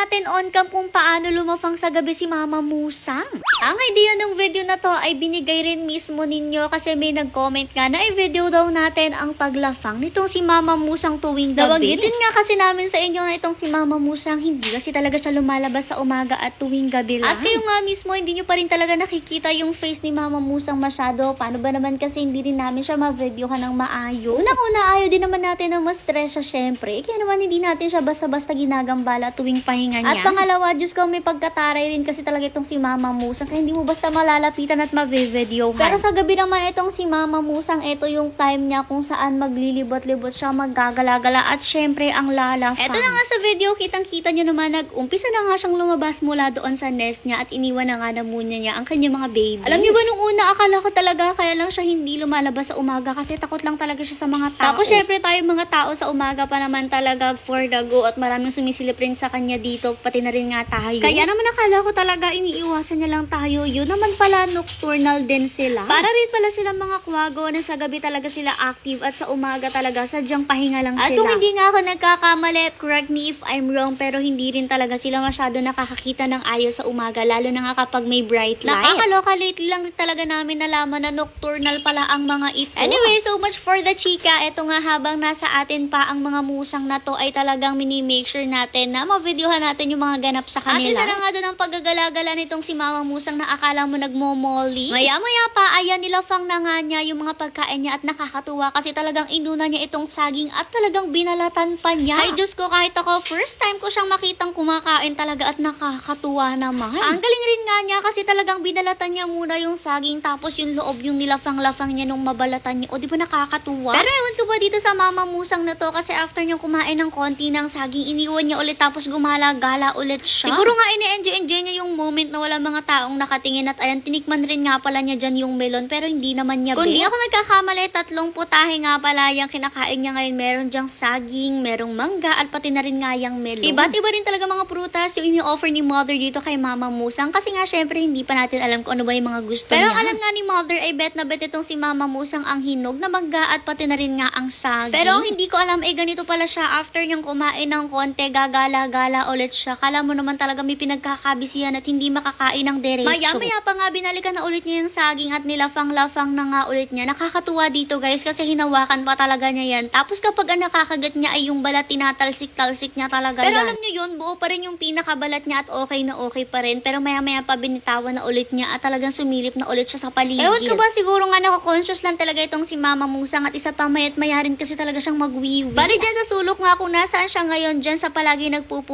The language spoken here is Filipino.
natin on cam kung paano lumafang sa gabi si Mama Musang. Ang idea ng video na to ay binigay rin mismo ninyo kasi may nag-comment nga na i-video daw natin ang paglafang nitong si Mama Musang tuwing gabi. Nabagitin nga kasi namin sa inyo na itong si Mama Musang hindi kasi talaga siya lumalabas sa umaga at tuwing gabi lang. At kayo nga mismo hindi nyo pa rin talaga nakikita yung face ni Mama Musang masyado. Paano ba naman kasi hindi rin namin siya ma-videohan ng maayos? Unang-una ayaw din naman natin na ma-stress siya syempre. Kaya naman hindi natin siya basta-basta ginagambala tuwing pahinga niya. At pangalawa, Diyos ko may pagkataray rin kasi talaga itong si Mama Musang. Kaya hindi mo basta malalapitan at ma-videohan. Pero sa gabi naman itong si Mama Musang, ito yung time niya kung saan maglilibot-libot siya, maggagala-gala at syempre ang lalafang. Ito na nga sa video, kitang-kita nyo naman nag-umpisa na nga siyang lumabas mula doon sa nest niya at iniwan na nga na muna niya ang kanyang mga babies. Alam niyo ba nung una, akala ko talaga kaya lang siya hindi lumalabas sa umaga kasi takot lang talaga siya sa mga tao. Tapos syempre tayo mga tao sa umaga pa naman talaga for the go at maraming sumisilip rin sa kanya dito, pati na rin nga tayo. Kaya naman akala ko talaga iniiwasan niya lang tayo. Yun naman pala nocturnal din sila. Para rin pala sila mga kwago na sa gabi talaga sila active at sa umaga talaga sadyang pahinga lang At sila. kung hindi nga ako nagkakamali, correct me if I'm wrong, pero hindi rin talaga sila masyado nakakakita ng ayos sa umaga, lalo na nga kapag may bright light. Nakakaloka lately lang talaga namin nalaman na nocturnal pala ang mga ito. Anyway, so much for the chika. Ito nga habang nasa atin pa ang mga musang na to ay talagang mini-make sure natin na ma-videohan natin yung mga ganap sa kanila. At isa na nga doon ang paggagala-gala nitong si Mama Musang na akala mo nagmo-molly. Maya-maya pa, ayan nilafang na nga niya yung mga pagkain niya at nakakatuwa kasi talagang inuna niya itong saging at talagang binalatan pa niya. Ay Diyos ko, kahit ako, first time ko siyang makitang kumakain talaga at nakakatuwa naman. Ang galing rin nga niya kasi talagang binalatan niya muna yung saging tapos yung loob yung nilafang-lafang niya nung mabalatan niya. O di ba nakakatuwa? Pero ewan ko ba dito sa mama musang na to kasi after niyang kumain ng konti ng saging, iniwan niya ulit tapos gumala-gala ulit siya. Siguro nga ini-enjoy-enjoy niya yung moment na wala mga taong nakatingin at ayan, tinikman rin nga pala niya dyan yung melon pero hindi naman niya Kung di ako nagkakamali, tatlong putahe nga pala yung kinakain niya ngayon. Meron diyang saging, merong mangga at pati na rin nga yung melon. Iba't iba rin talaga mga prutas yung ini-offer ni mother dito kay mama musang kasi nga syempre hindi pa natin alam kung ano ba yung mga gusto pero niya. Pero alam nga ni mother ay bet na bet itong si mama musang ang hinog na mangga at pati na rin nga ang saging. Pero hindi ko alam ay ganito pala siya after niyang kumain ng konti, gagala-gala ulit siya. Kala mo naman talaga may pinagkakabisihan at hindi makakain ng derecho. Maya-maya pa nga binalikan na ulit niya yung saging at nilafang-lafang na nga ulit niya. Nakakatuwa dito guys kasi hinawakan pa talaga niya yan. Tapos kapag ang nakakagat niya ay yung balat tinatalsik-talsik niya talaga Pero yan. alam niyo yun, buo pa rin yung pinakabalat niya at okay na okay pa rin. Pero maya-maya pa binitawan na ulit niya at talagang sumilip na ulit siya sa paligid. Ewan ko ba siguro nga nako-conscious lang talaga itong si Mama Musang at isa pa mayat maya rin kasi talaga siyang magwiwi. Bali dyan sa sulok nga kung nasaan siya ngayon dyan sa palagi nagpupu